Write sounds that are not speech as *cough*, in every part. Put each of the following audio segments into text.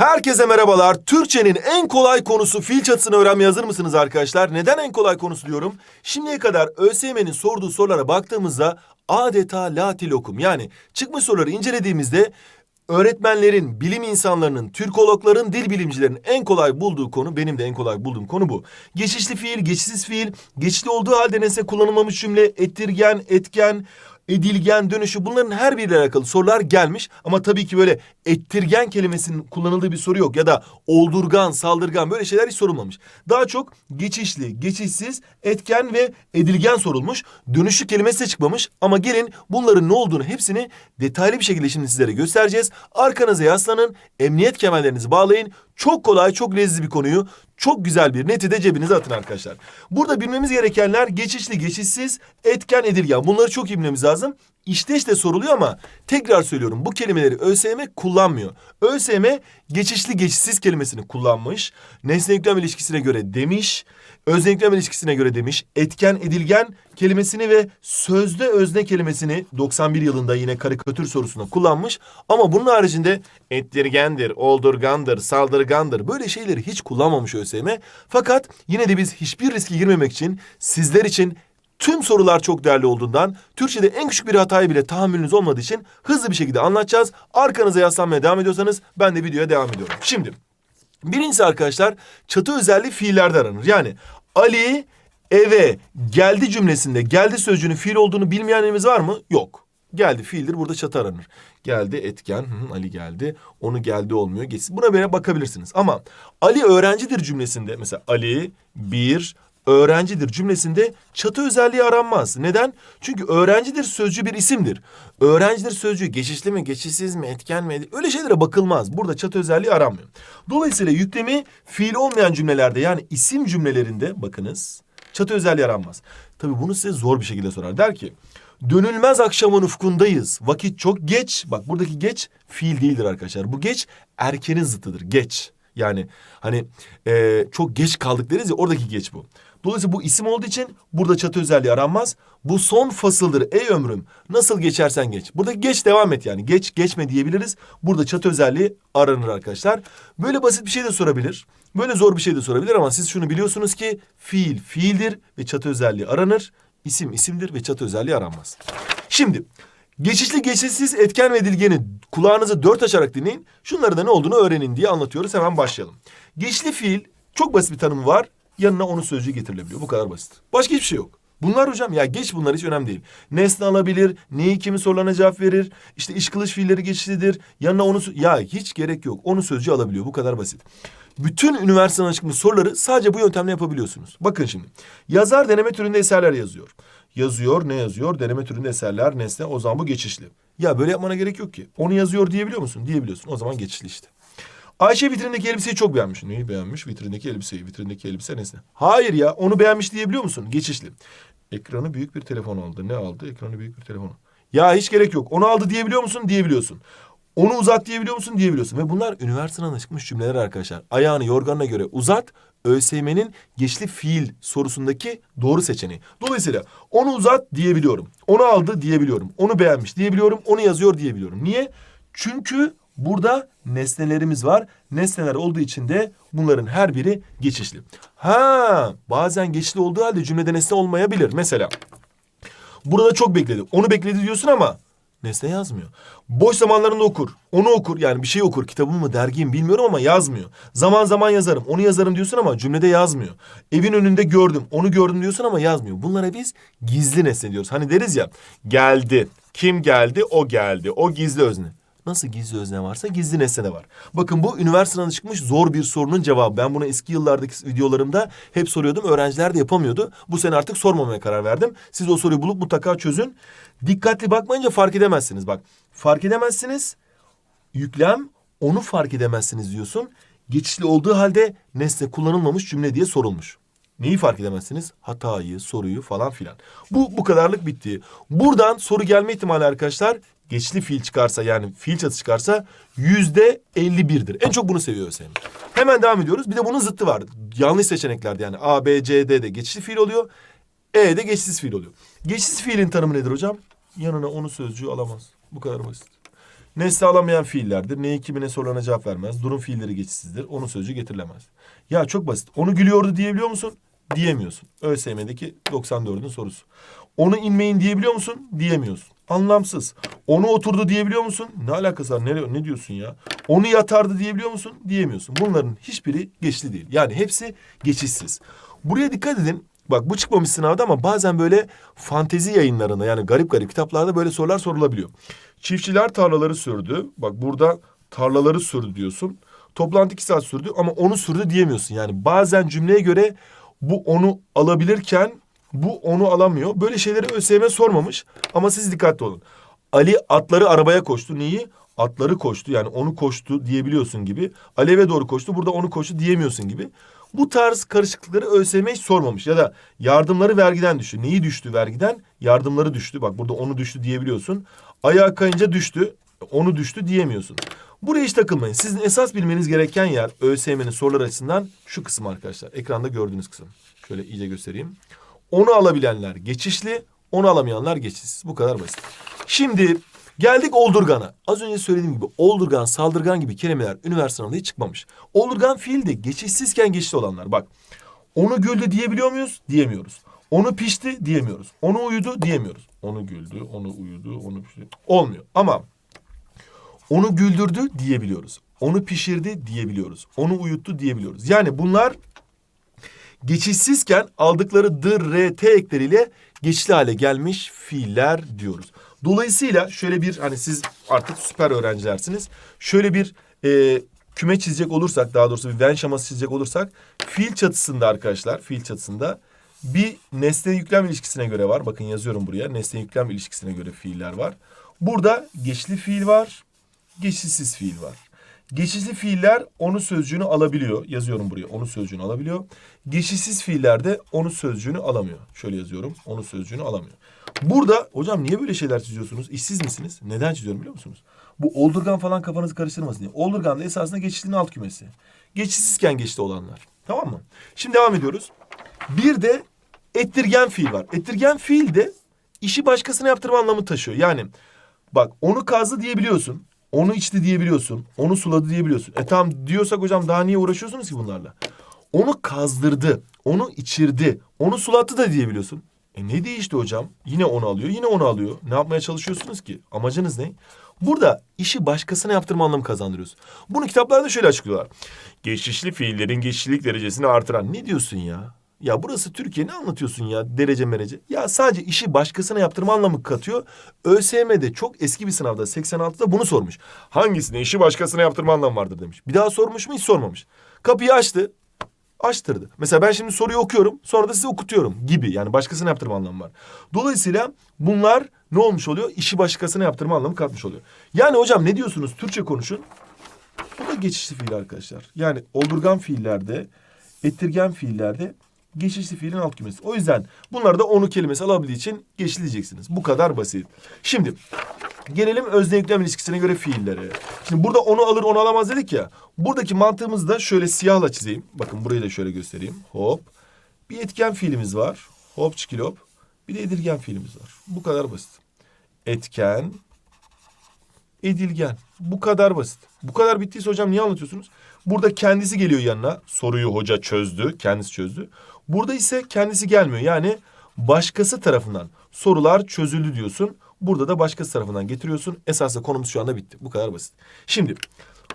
Herkese merhabalar. Türkçenin en kolay konusu fil çatısını öğrenmeye hazır mısınız arkadaşlar? Neden en kolay konusu diyorum? Şimdiye kadar ÖSYM'nin sorduğu sorulara baktığımızda adeta latil okum. Yani çıkmış soruları incelediğimizde öğretmenlerin, bilim insanlarının, Türkologların, dil bilimcilerin en kolay bulduğu konu, benim de en kolay bulduğum konu bu. Geçişli fiil, geçişsiz fiil, geçişli olduğu halde nesne kullanılmamış cümle, ettirgen, etken, edilgen, dönüşü bunların her biriyle alakalı sorular gelmiş. Ama tabii ki böyle ettirgen kelimesinin kullanıldığı bir soru yok. Ya da oldurgan, saldırgan böyle şeyler hiç sorulmamış. Daha çok geçişli, geçişsiz, etken ve edilgen sorulmuş. Dönüşü kelimesi de çıkmamış. Ama gelin bunların ne olduğunu hepsini detaylı bir şekilde şimdi sizlere göstereceğiz. Arkanıza yaslanın, emniyet kemerlerinizi bağlayın. Çok kolay, çok lezzetli bir konuyu çok güzel bir neti de cebinize atın arkadaşlar. Burada bilmemiz gerekenler geçişli, geçişsiz, etken, edilgen. Bunları çok iyi bilmemiz lazım. İşte işte soruluyor ama tekrar söylüyorum bu kelimeleri ÖSYM kullanmıyor. ÖSYM geçişli, geçişsiz kelimesini kullanmış. Nesne yüklem ilişkisine göre demiş. Özne yüklem ilişkisine göre demiş. Etken, edilgen kelimesini ve sözde özne kelimesini 91 yılında yine karikatür sorusunda kullanmış. Ama bunun haricinde ettirgendir, oldurgandır, saldırgandır böyle şeyleri hiç kullanmamış ÖSYM. Fakat yine de biz hiçbir riske girmemek için sizler için Tüm sorular çok değerli olduğundan Türkçe'de en küçük bir hataya bile tahammülünüz olmadığı için hızlı bir şekilde anlatacağız. Arkanıza yaslanmaya devam ediyorsanız ben de videoya devam ediyorum. Şimdi birincisi arkadaşlar çatı özelliği fiillerde aranır. Yani Ali eve geldi cümlesinde geldi sözcüğünün fiil olduğunu bilmeyenimiz var mı? Yok. Geldi fiildir burada çatı aranır. Geldi etken hı, Ali geldi onu geldi olmuyor geçsin. Buna böyle bakabilirsiniz. Ama Ali öğrencidir cümlesinde mesela Ali bir öğrencidir cümlesinde çatı özelliği aranmaz. Neden? Çünkü öğrencidir sözcüğü bir isimdir. Öğrencidir sözcüğü geçişli mi, geçişsiz mi, etken mi? Öyle şeylere bakılmaz. Burada çatı özelliği aranmıyor. Dolayısıyla yüklemi fiil olmayan cümlelerde yani isim cümlelerinde bakınız çatı özelliği aranmaz. Tabii bunu size zor bir şekilde sorar. Der ki dönülmez akşamın ufkundayız. Vakit çok geç. Bak buradaki geç fiil değildir arkadaşlar. Bu geç erkenin zıttıdır. Geç. Yani hani e, çok geç kaldık deriz ya oradaki geç bu. Dolayısıyla bu isim olduğu için burada çatı özelliği aranmaz. Bu son fasıldır ey ömrüm. Nasıl geçersen geç. Burada geç devam et yani. Geç geçme diyebiliriz. Burada çatı özelliği aranır arkadaşlar. Böyle basit bir şey de sorabilir. Böyle zor bir şey de sorabilir ama siz şunu biliyorsunuz ki fiil fiildir ve çatı özelliği aranır. İsim isimdir ve çatı özelliği aranmaz. Şimdi geçişli geçişsiz etken ve edilgeni kulağınızı dört açarak dinleyin. Şunları da ne olduğunu öğrenin diye anlatıyoruz. Hemen başlayalım. Geçişli fiil çok basit bir tanımı var yanına onun sözcüğü getirilebiliyor. Bu kadar basit. Başka hiçbir şey yok. Bunlar hocam ya geç bunlar hiç önemli değil. Nesne alabilir, neyi kimi sorularına cevap verir. İşte iş kılıç fiilleri geçişlidir. Yanına onu ya hiç gerek yok. Onu sözcüğü alabiliyor. Bu kadar basit. Bütün üniversiteden çıkmış soruları sadece bu yöntemle yapabiliyorsunuz. Bakın şimdi. Yazar deneme türünde eserler yazıyor. Yazıyor ne yazıyor? Deneme türünde eserler nesne o zaman bu geçişli. Ya böyle yapmana gerek yok ki. Onu yazıyor diyebiliyor musun? Diyebiliyorsun. O zaman geçişli işte. Ayşe vitrindeki elbiseyi çok beğenmiş. Neyi beğenmiş? Vitrindeki elbiseyi. Vitrindeki elbise nesne. Hayır ya onu beğenmiş diyebiliyor musun? Geçişli. Ekranı büyük bir telefon aldı. Ne aldı? Ekranı büyük bir telefon. Ya hiç gerek yok. Onu aldı diyebiliyor musun? Diyebiliyorsun. Onu uzat diyebiliyor musun? Diyebiliyorsun. Ve bunlar üniversiteden çıkmış cümleler arkadaşlar. Ayağını yorganına göre uzat. ÖSYM'nin geçli fiil sorusundaki doğru seçeneği. Dolayısıyla onu uzat diyebiliyorum. Onu aldı diyebiliyorum. Onu beğenmiş diyebiliyorum. Onu yazıyor diyebiliyorum. Niye? Çünkü Burada nesnelerimiz var. Nesneler olduğu için de bunların her biri geçişli. Ha, bazen geçişli olduğu halde cümlede nesne olmayabilir. Mesela burada çok bekledi. Onu bekledi diyorsun ama nesne yazmıyor. Boş zamanlarında okur. Onu okur. Yani bir şey okur. Kitabımı mı dergimi bilmiyorum ama yazmıyor. Zaman zaman yazarım. Onu yazarım diyorsun ama cümlede yazmıyor. Evin önünde gördüm. Onu gördüm diyorsun ama yazmıyor. Bunlara biz gizli nesne diyoruz. Hani deriz ya geldi. Kim geldi? O geldi. O gizli özne. Nasıl gizli özne varsa gizli nesne de var. Bakın bu üniversiteden çıkmış zor bir sorunun cevabı. Ben bunu eski yıllardaki videolarımda hep soruyordum. Öğrenciler de yapamıyordu. Bu sene artık sormamaya karar verdim. Siz o soruyu bulup mutlaka çözün. Dikkatli bakmayınca fark edemezsiniz. Bak fark edemezsiniz. Yüklem onu fark edemezsiniz diyorsun. Geçişli olduğu halde nesne kullanılmamış cümle diye sorulmuş. Neyi fark edemezsiniz? Hatayı, soruyu falan filan. Bu bu kadarlık bitti. Buradan soru gelme ihtimali arkadaşlar geçli fiil çıkarsa yani fiil çatı çıkarsa yüzde 51'dir. En çok bunu seviyor ÖSYM. Hemen devam ediyoruz. Bir de bunun zıttı var. Yanlış seçeneklerde yani A, B, C, D de geçişli fiil oluyor. E de geçişsiz fiil oluyor. Geçişsiz fiilin tanımı nedir hocam? Yanına onu sözcüğü alamaz. Bu kadar basit. Nesne alamayan fiillerdir. Ne kimine sorulana cevap vermez. Durum fiilleri geçişsizdir. Onun sözcüğü getirilemez. Ya çok basit. Onu gülüyordu diyebiliyor musun? Diyemiyorsun. ÖSYM'deki 94'ün sorusu. Onu inmeyin diyebiliyor musun? Diyemiyorsun. Anlamsız. Onu oturdu diyebiliyor musun? Ne alakası var? Ne, ne diyorsun ya? Onu yatardı diyebiliyor musun? Diyemiyorsun. Bunların hiçbiri geçişli değil. Yani hepsi geçişsiz. Buraya dikkat edin. Bak bu çıkmamış sınavda ama bazen böyle fantezi yayınlarında yani garip garip kitaplarda böyle sorular sorulabiliyor. Çiftçiler tarlaları sürdü. Bak burada tarlaları sürdü diyorsun. Toplantı iki saat sürdü ama onu sürdü diyemiyorsun. Yani bazen cümleye göre bu onu alabilirken bu onu alamıyor. Böyle şeyleri ÖSYM sormamış ama siz dikkatli olun. Ali atları arabaya koştu. Neyi? Atları koştu yani onu koştu diyebiliyorsun gibi. Ali eve doğru koştu burada onu koştu diyemiyorsun gibi. Bu tarz karışıklıkları ÖSYM hiç sormamış. Ya da yardımları vergiden düştü. Neyi düştü vergiden? Yardımları düştü. Bak burada onu düştü diyebiliyorsun. Ayağa kayınca düştü. Onu düştü diyemiyorsun. Buraya hiç takılmayın. Sizin esas bilmeniz gereken yer ÖSYM'nin sorular açısından şu kısım arkadaşlar. Ekranda gördüğünüz kısım. Şöyle iyice göstereyim. Onu alabilenler geçişli, onu alamayanlar geçişsiz. Bu kadar basit. Şimdi geldik oldurgana. Az önce söylediğim gibi oldurgan, saldırgan gibi kelimeler üniversite sınavında hiç çıkmamış. Oldurgan fiil de geçişsizken geçişli olanlar. Bak onu güldü diyebiliyor muyuz? Diyemiyoruz. Onu pişti diyemiyoruz. Onu uyudu diyemiyoruz. Onu güldü, onu uyudu, onu pişti. Olmuyor. Ama onu güldürdü diyebiliyoruz. Onu pişirdi diyebiliyoruz. Onu uyuttu diyebiliyoruz. Yani bunlar geçişsizken aldıkları dır, re, t ekleriyle geçişli hale gelmiş fiiller diyoruz. Dolayısıyla şöyle bir hani siz artık süper öğrencilersiniz. Şöyle bir e, küme çizecek olursak daha doğrusu bir Venn şeması çizecek olursak fiil çatısında arkadaşlar fiil çatısında bir nesne yüklem ilişkisine göre var. Bakın yazıyorum buraya. Nesne yüklem ilişkisine göre fiiller var. Burada geçli fiil var, geçişsiz fiil var. Geçişli fiiller onu sözcüğünü alabiliyor. Yazıyorum buraya. Onu sözcüğünü alabiliyor. Geçişsiz fiiller de onu sözcüğünü alamıyor. Şöyle yazıyorum. Onu sözcüğünü alamıyor. Burada hocam niye böyle şeyler çiziyorsunuz? İşsiz misiniz? Neden çiziyorum biliyor musunuz? Bu oldurgan falan kafanızı karıştırmasın diye. Oldurgan da esasında geçişlinin alt kümesi. Geçişsizken geçti olanlar. Tamam mı? Şimdi devam ediyoruz. Bir de ettirgen fiil var. Ettirgen fiil de işi başkasına yaptırma anlamı taşıyor. Yani bak onu kazdı diyebiliyorsun. Onu içti diyebiliyorsun. Onu suladı diyebiliyorsun. E tamam diyorsak hocam daha niye uğraşıyorsunuz ki bunlarla? Onu kazdırdı. Onu içirdi. Onu sulattı da diyebiliyorsun. E ne değişti hocam? Yine onu alıyor, yine onu alıyor. Ne yapmaya çalışıyorsunuz ki? Amacınız ne? Burada işi başkasına yaptırma anlamı kazandırıyorsun. Bunu kitaplarda şöyle açıklıyorlar. Geçişli fiillerin geçişlilik derecesini artıran. Ne diyorsun ya? Ya burası Türkiye ne anlatıyorsun ya derece merece? Ya sadece işi başkasına yaptırma anlamı katıyor. ÖSYM'de çok eski bir sınavda 86'da bunu sormuş. Hangisine işi başkasına yaptırma anlamı vardır demiş. Bir daha sormuş mu hiç sormamış. Kapıyı açtı açtırdı. Mesela ben şimdi soruyu okuyorum sonra da size okutuyorum gibi yani başkasına yaptırma anlamı var. Dolayısıyla bunlar ne olmuş oluyor? İşi başkasına yaptırma anlamı katmış oluyor. Yani hocam ne diyorsunuz? Türkçe konuşun. Bu da geçişli fiil arkadaşlar. Yani oldurgan fiillerde, ettirgen fiillerde geçişli fiilin alt kümesi. O yüzden bunlar da onu kelimesi alabildiği için geçişli diyeceksiniz. Bu kadar basit. Şimdi gelelim özne yüklem ilişkisine göre fiillere. Şimdi burada onu alır onu alamaz dedik ya. Buradaki mantığımızı da şöyle siyahla çizeyim. Bakın burayı da şöyle göstereyim. Hop. Bir etken fiilimiz var. Hop çikilop. Bir de edilgen fiilimiz var. Bu kadar basit. Etken, edilgen. Bu kadar basit. Bu kadar bittiyse hocam niye anlatıyorsunuz? Burada kendisi geliyor yanına. Soruyu hoca çözdü. Kendisi çözdü. Burada ise kendisi gelmiyor. Yani başkası tarafından sorular çözüldü diyorsun. Burada da başkası tarafından getiriyorsun. Esasında konumuz şu anda bitti. Bu kadar basit. Şimdi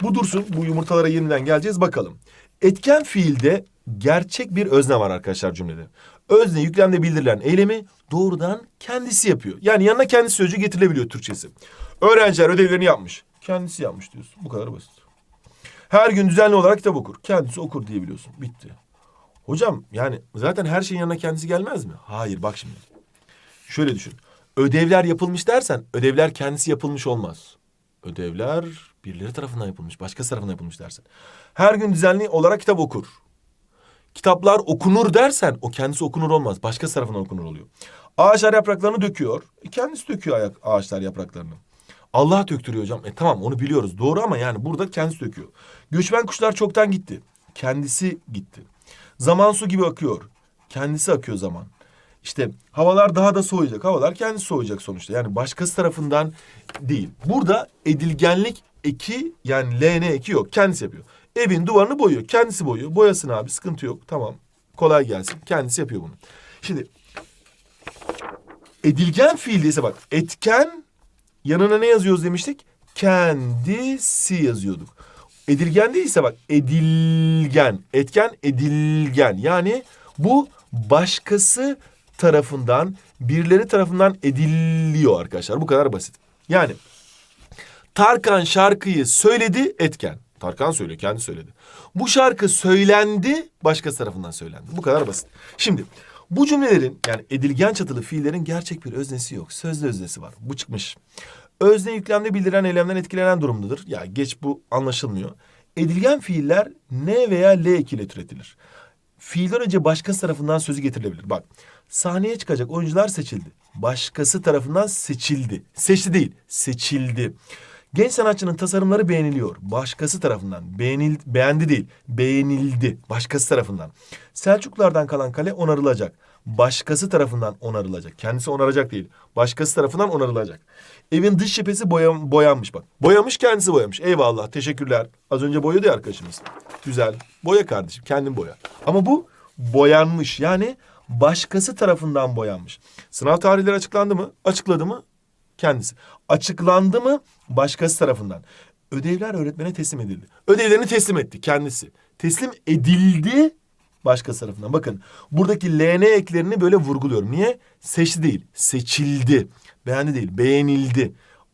bu dursun. Bu yumurtalara yeniden geleceğiz. Bakalım. Etken fiilde gerçek bir özne var arkadaşlar cümlede. Özne yüklemde bildirilen eylemi doğrudan kendisi yapıyor. Yani yanına kendisi sözcüğü getirilebiliyor Türkçesi. Öğrenciler ödevlerini yapmış. Kendisi yapmış diyorsun. Bu kadar basit. Her gün düzenli olarak kitap okur. Kendisi okur diyebiliyorsun. Bitti. Hocam yani zaten her şeyin yanına kendisi gelmez mi? Hayır bak şimdi. Şöyle düşün. Ödevler yapılmış dersen ödevler kendisi yapılmış olmaz. Ödevler birileri tarafından yapılmış, başkası tarafından yapılmış dersen. Her gün düzenli olarak kitap okur. Kitaplar okunur dersen o kendisi okunur olmaz. Başkası tarafından okunur oluyor. Ağaçlar yapraklarını döküyor. E kendisi döküyor ayak, ağaçlar yapraklarını. Allah döktürüyor hocam. E tamam onu biliyoruz. Doğru ama yani burada kendisi döküyor. Göçmen kuşlar çoktan gitti. Kendisi gitti. Zaman su gibi akıyor. Kendisi akıyor zaman. işte havalar daha da soğuyacak. Havalar kendisi soğuyacak sonuçta. Yani başkası tarafından değil. Burada edilgenlik eki yani LN eki yok. Kendisi yapıyor. Evin duvarını boyuyor. Kendisi boyuyor. Boyasın abi sıkıntı yok. Tamam. Kolay gelsin. Kendisi yapıyor bunu. Şimdi edilgen ise bak etken yanına ne yazıyoruz demiştik? Kendisi yazıyorduk. Edilgen değilse bak edilgen. Etken edilgen. Yani bu başkası tarafından birileri tarafından ediliyor arkadaşlar. Bu kadar basit. Yani Tarkan şarkıyı söyledi etken. Tarkan söylüyor, kendi söyledi. Bu şarkı söylendi, başkası tarafından söylendi. Bu kadar basit. Şimdi bu cümlelerin yani edilgen çatılı fiillerin gerçek bir öznesi yok. Sözlü öznesi var. Bu çıkmış. Özne yüklemde bildiren eylemden etkilenen durumdadır. Ya geç bu anlaşılmıyor. Edilgen fiiller ne veya l ekiyle türetilir. Fiilden önce başkası tarafından sözü getirilebilir. Bak sahneye çıkacak oyuncular seçildi. Başkası tarafından seçildi. Seçti değil, seçildi. Genç sanatçının tasarımları beğeniliyor. Başkası tarafından. Beğenil, beğendi değil, beğenildi. Başkası tarafından. Selçuklulardan kalan kale onarılacak. Başkası tarafından onarılacak. Kendisi onaracak değil. Başkası tarafından onarılacak. Evin dış cephesi boya, boyanmış bak. Boyamış kendisi boyamış. Eyvallah teşekkürler. Az önce boyadı ya arkadaşımız. Güzel. Boya kardeşim kendin boya. Ama bu boyanmış. Yani başkası tarafından boyanmış. Sınav tarihleri açıklandı mı? Açıkladı mı? Kendisi. Açıklandı mı? Başkası tarafından. Ödevler öğretmene teslim edildi. Ödevlerini teslim etti kendisi. Teslim edildi başkası tarafından. Bakın buradaki LN eklerini böyle vurguluyorum. Niye? Seçti değil, seçildi. Beğendi değil, beğenildi.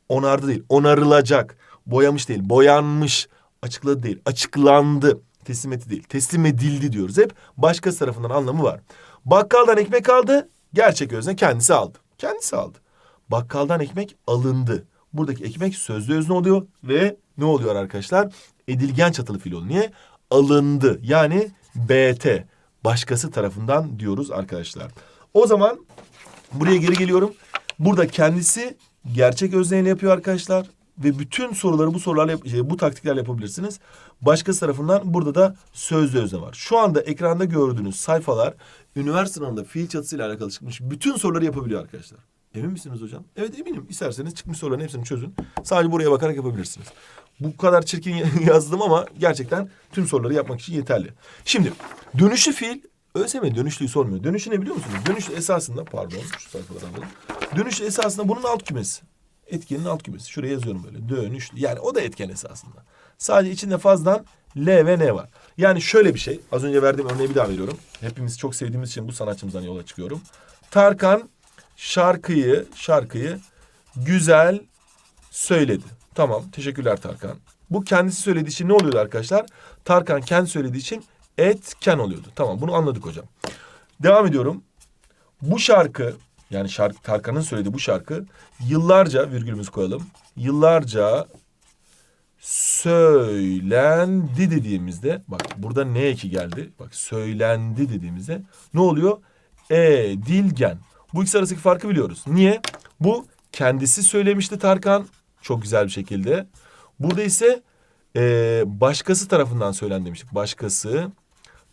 Onardı değil, onarılacak. Boyamış değil, boyanmış. Açıkladı değil, açıklandı. Teslim etti değil, teslim edildi diyoruz. Hep başkası tarafından anlamı var. Bakkaldan ekmek aldı, gerçek özne kendisi aldı. Kendisi aldı. Bakkaldan ekmek alındı. Buradaki ekmek sözlü özne oluyor ve ne oluyor arkadaşlar? Edilgen çatılı fiil oluyor. Niye? Alındı. Yani BT. Başkası tarafından diyoruz arkadaşlar. O zaman buraya geri geliyorum. Burada kendisi gerçek özneyle yapıyor arkadaşlar. Ve bütün soruları bu sorularla şey, bu taktiklerle yapabilirsiniz. Başkası tarafından burada da sözlü özne var. Şu anda ekranda gördüğünüz sayfalar üniversite sınavında fiil çatısıyla alakalı çıkmış bütün soruları yapabiliyor arkadaşlar. Emin misiniz hocam? Evet eminim. İsterseniz çıkmış soruların hepsini çözün. Sadece buraya bakarak yapabilirsiniz. Bu kadar çirkin *laughs* yazdım ama gerçekten tüm soruları yapmak için yeterli. Şimdi dönüşlü fiil ÖSYM dönüşlüyü sormuyor. Dönüşü ne biliyor musunuz? Dönüşlü esasında pardon şu sayfaları alalım. Dönüşlü esasında bunun alt kümesi. Etkenin alt kümesi. Şuraya yazıyorum böyle. Dönüşlü. Yani o da etken esasında. Sadece içinde fazladan L ve N var. Yani şöyle bir şey. Az önce verdiğim örneği bir daha veriyorum. Hepimiz çok sevdiğimiz için bu sanatçımızdan yola çıkıyorum. Tarkan şarkıyı, şarkıyı güzel söyledi. Tamam, teşekkürler Tarkan. Bu kendisi söylediği için ne oluyordu arkadaşlar? Tarkan kendi söylediği için etken oluyordu. Tamam, bunu anladık hocam. Devam ediyorum. Bu şarkı, yani şarkı Tarkan'ın söylediği bu şarkı yıllarca virgülümüzü koyalım. Yıllarca söylendi dediğimizde bak burada ne eki geldi? Bak söylendi dediğimizde ne oluyor? Edilgen. Bu ikisi arasındaki farkı biliyoruz. Niye? Bu kendisi söylemişti Tarkan çok güzel bir şekilde. Burada ise e, başkası tarafından söylen demiştik. Başkası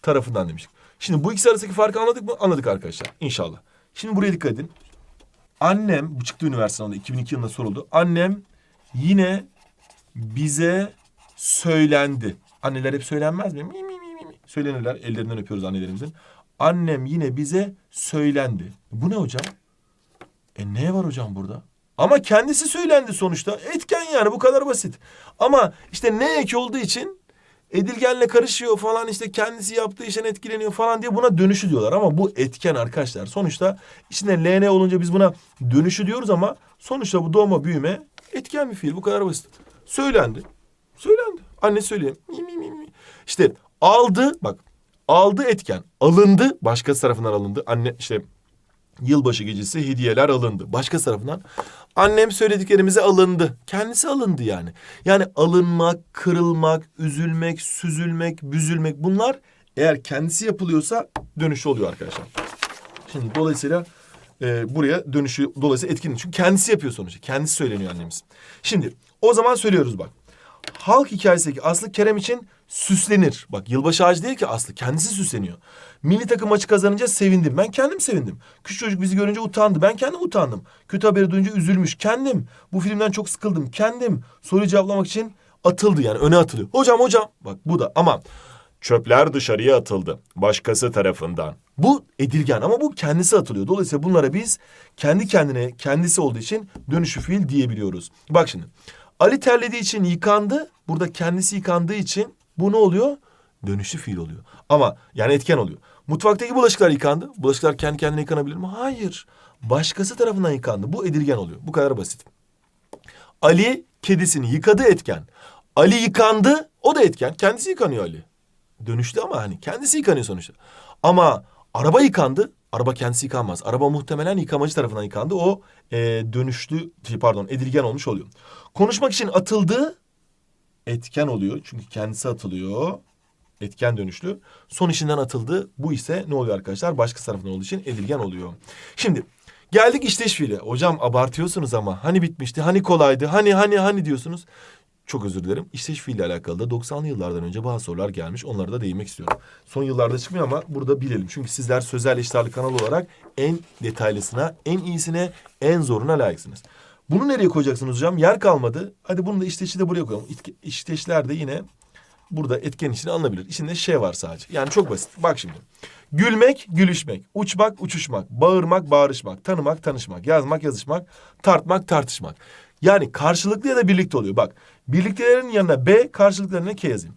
tarafından demiştik. Şimdi bu ikisi arasındaki farkı anladık mı? Anladık arkadaşlar. İnşallah. Şimdi buraya dikkat edin. Annem, bu çıktı üniversite sınavında 2002 yılında soruldu. Annem yine bize söylendi. Anneler hep söylenmez mi? Mi, mi, mi, mi. Söylenirler. Ellerinden öpüyoruz annelerimizin. Annem yine bize söylendi. Bu ne hocam? E ne var hocam burada? Ama kendisi söylendi sonuçta. Etken yani bu kadar basit. Ama işte ne eki olduğu için edilgenle karışıyor falan işte kendisi yaptığı işten etkileniyor falan diye buna dönüşü diyorlar. Ama bu etken arkadaşlar. Sonuçta içinde LN olunca biz buna dönüşü diyoruz ama sonuçta bu doğma büyüme etken bir fiil. Bu kadar basit. Söylendi. Söylendi. Anne mi. İşte aldı bak aldı etken alındı başkası tarafından alındı. Anne işte Yılbaşı gecesi hediyeler alındı. Başka tarafından annem söylediklerimize alındı. Kendisi alındı yani. Yani alınmak, kırılmak, üzülmek, süzülmek, büzülmek bunlar eğer kendisi yapılıyorsa dönüşü oluyor arkadaşlar. Şimdi dolayısıyla e, buraya dönüşü dolayısıyla etkin. Çünkü kendisi yapıyor sonuçta. Kendisi söyleniyor annemiz. Şimdi o zaman söylüyoruz bak. Halk hikayesindeki Aslı Kerem için süslenir. Bak yılbaşı ağacı değil ki Aslı kendisi süsleniyor. Milli takım maçı kazanınca sevindim. Ben kendim sevindim. Küçük çocuk bizi görünce utandı. Ben kendim utandım. Kötü haberi duyunca üzülmüş. Kendim. Bu filmden çok sıkıldım. Kendim. Soruyu cevaplamak için atıldı yani öne atılıyor. Hocam hocam. Bak bu da ama çöpler dışarıya atıldı. Başkası tarafından. Bu edilgen ama bu kendisi atılıyor. Dolayısıyla bunlara biz kendi kendine kendisi olduğu için dönüşü fiil diyebiliyoruz. Bak şimdi. Ali terlediği için yıkandı. Burada kendisi yıkandığı için bu ne oluyor? Dönüşü fiil oluyor. Ama yani etken oluyor. Mutfaktaki bulaşıklar yıkandı. Bulaşıklar kendi kendine yıkanabilir mi? Hayır. Başkası tarafından yıkandı. Bu edilgen oluyor. Bu kadar basit. Ali kedisini yıkadı etken. Ali yıkandı o da etken. Kendisi yıkanıyor Ali. Dönüşlü ama hani kendisi yıkanıyor sonuçta. Ama araba yıkandı. Araba kendisi yıkanmaz. Araba muhtemelen yıkamacı tarafından yıkandı. O e, dönüşlü pardon edilgen olmuş oluyor. Konuşmak için atıldı etken oluyor. Çünkü kendisi atılıyor. Etken dönüşlü. Son işinden atıldı. Bu ise ne oluyor arkadaşlar? Başka tarafından olduğu için edilgen oluyor. Şimdi geldik işteş fiili. Hocam abartıyorsunuz ama. Hani bitmişti, hani kolaydı, hani hani hani diyorsunuz. Çok özür dilerim. İşteş fiille alakalı da 90'lı yıllardan önce bazı sorular gelmiş. Onlara da değinmek istiyorum. Son yıllarda çıkmıyor ama burada bilelim. Çünkü sizler sözel eşit kanalı olarak en detaylısına, en iyisine, en zoruna layıksınız. Bunu nereye koyacaksınız hocam? Yer kalmadı. Hadi bunu da işteşi de buraya koyalım. İşteşler de yine burada etken içine alınabilir. İçinde şey var sadece. Yani çok basit. Bak şimdi. Gülmek, gülüşmek, uçmak, uçuşmak, bağırmak, bağırışmak, tanımak, tanışmak, yazmak, yazışmak, tartmak, tartışmak. Yani karşılıklı ya da birlikte oluyor. Bak birliktelerin yanına B, karşılıklarına K yazayım.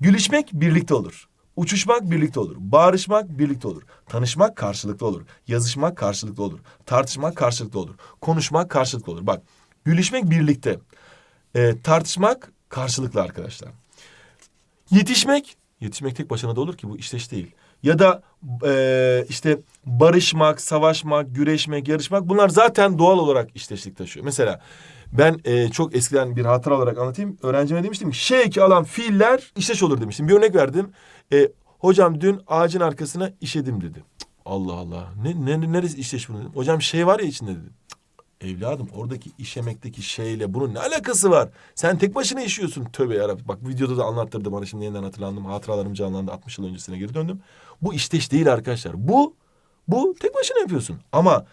Gülüşmek birlikte olur. Uçuşmak birlikte olur. Bağırışmak birlikte olur. Tanışmak karşılıklı olur. Yazışmak karşılıklı olur. Tartışmak karşılıklı olur. Konuşmak karşılıklı olur. Bak gülüşmek birlikte. Ee, tartışmak karşılıklı arkadaşlar. Yetişmek, yetişmek tek başına da olur ki bu işteş değil. Ya da eee, işte barışmak, savaşmak, güreşmek, yarışmak bunlar zaten doğal olarak işteşlik taşıyor. Mesela ben eee, çok eskiden bir hatıra olarak anlatayım. Öğrencime demiştim ki şey eki alan fiiller işteş olur demiştim. Bir örnek verdim. E, hocam dün ağacın arkasına işedim dedi. Allah Allah. Ne, ne, neresi işteş bunu dedim. Hocam şey var ya içinde dedim. Evladım oradaki işemekteki şeyle bunun ne alakası var? Sen tek başına işiyorsun. Tövbe yarabbim. Bak videoda da anlattırdı bana şimdi yeniden hatırlandım. Hatıralarım canlandı. 60 yıl öncesine geri döndüm. Bu işteş değil arkadaşlar. Bu, bu tek başına yapıyorsun. Ama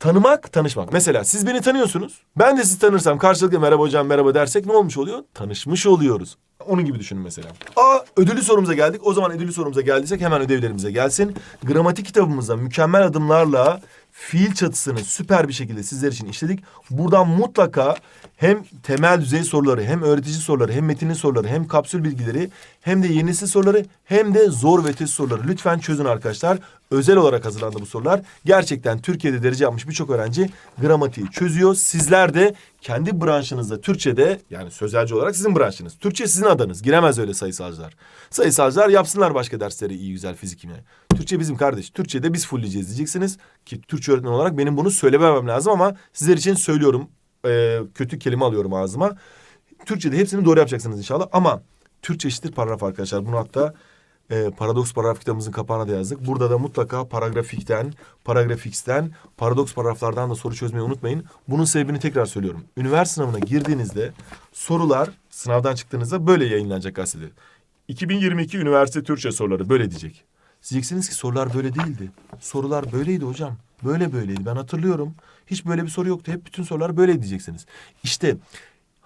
tanımak, tanışmak. Mesela siz beni tanıyorsunuz. Ben de sizi tanırsam karşılıklı merhaba hocam merhaba dersek ne olmuş oluyor? Tanışmış oluyoruz. Onun gibi düşünün mesela. A ödülü sorumuza geldik. O zaman ödülü sorumuza geldiysek hemen ödevlerimize gelsin. Gramatik kitabımızda mükemmel adımlarla fiil çatısını süper bir şekilde sizler için işledik. Buradan mutlaka hem temel düzey soruları, hem öğretici soruları, hem metinli soruları, hem kapsül bilgileri, hem de yeni nesil soruları, hem de zor ve test soruları lütfen çözün arkadaşlar. Özel olarak hazırlandı bu sorular. Gerçekten Türkiye'de derece yapmış birçok öğrenci gramatiği çözüyor. Sizler de kendi branşınızda Türkçe'de yani sözelci olarak sizin branşınız. Türkçe sizin adanız. Giremez öyle sayısalcılar. Sayısalcılar yapsınlar başka dersleri iyi güzel fizik. Türkçe bizim kardeş. Türkçe'de biz fullleyeceğiz diyeceksiniz. Ki Türkçe öğretmen olarak benim bunu söylememem lazım ama sizler için söylüyorum. Ee, kötü kelime alıyorum ağzıma. Türkçe'de hepsini doğru yapacaksınız inşallah ama Türkçe eşittir paragraf arkadaşlar. Bunu hatta e, paradoks paragraf kitabımızın kapağına da yazdık. Burada da mutlaka paragrafikten, paragrafixten, paradoks paragraflardan da soru çözmeyi unutmayın. Bunun sebebini tekrar söylüyorum. Üniversite sınavına girdiğinizde sorular sınavdan çıktığınızda böyle yayınlanacak gazetede. 2022 üniversite Türkçe soruları böyle diyecek. Siz diyeceksiniz ki sorular böyle değildi. Sorular böyleydi hocam. Böyle böyleydi. Ben hatırlıyorum. Hiç böyle bir soru yoktu. Hep bütün sorular böyle diyeceksiniz. İşte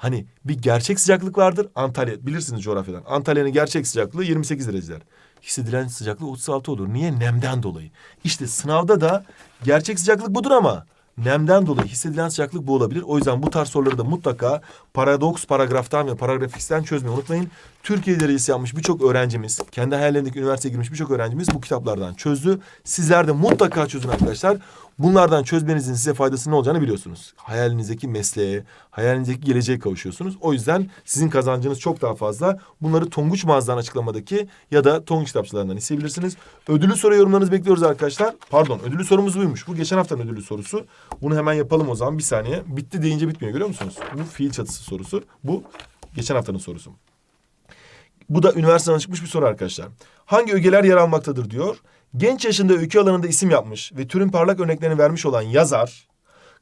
Hani bir gerçek sıcaklık vardır. Antalya bilirsiniz coğrafyadan. Antalya'nın gerçek sıcaklığı 28 dereceler. Hissedilen sıcaklık 36 olur. Niye? Nemden dolayı. İşte sınavda da gerçek sıcaklık budur ama nemden dolayı hissedilen sıcaklık bu olabilir. O yüzden bu tarz soruları da mutlaka paradoks paragraftan ve paragrafisten çözmeyi unutmayın. Türkiye derecesi yapmış birçok öğrencimiz, kendi hayallerindeki üniversiteye girmiş birçok öğrencimiz bu kitaplardan çözdü. Sizler de mutlaka çözün arkadaşlar. Bunlardan çözmenizin size faydası ne olacağını biliyorsunuz. Hayalinizdeki mesleğe, hayalinizdeki geleceğe kavuşuyorsunuz. O yüzden sizin kazancınız çok daha fazla. Bunları Tonguç Mağaza'dan açıklamadaki ya da Tonguç kitapçılarından isteyebilirsiniz. Ödülü soru yorumlarınızı bekliyoruz arkadaşlar. Pardon ödülü sorumuz buymuş. Bu geçen haftanın ödülü sorusu. Bunu hemen yapalım o zaman bir saniye. Bitti deyince bitmiyor görüyor musunuz? Bu fiil çatısı sorusu. Bu geçen haftanın sorusu. Bu da üniversiteden çıkmış bir soru arkadaşlar. Hangi ögeler yer almaktadır diyor. Genç yaşında öykü alanında isim yapmış ve türün parlak örneklerini vermiş olan yazar,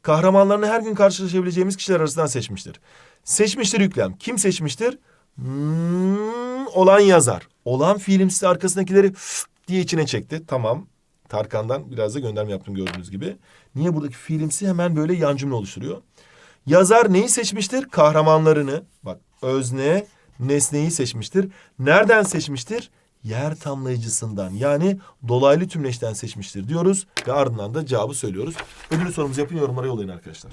kahramanlarını her gün karşılaşabileceğimiz kişiler arasından seçmiştir. Seçmiştir yüklem. Kim seçmiştir? Hmm, olan yazar. Olan fiilimsi arkasındakileri diye içine çekti. Tamam. Tarkan'dan biraz da gönderme yaptım gördüğünüz gibi. Niye buradaki fiilimsi hemen böyle yan cümle oluşturuyor? Yazar neyi seçmiştir? Kahramanlarını. Bak özne nesneyi seçmiştir. Nereden seçmiştir? Yer tamlayıcısından yani dolaylı tümleçten seçmiştir diyoruz ve ardından da cevabı söylüyoruz. Ödülü sorumuzu yapın yorumlara yollayın arkadaşlar.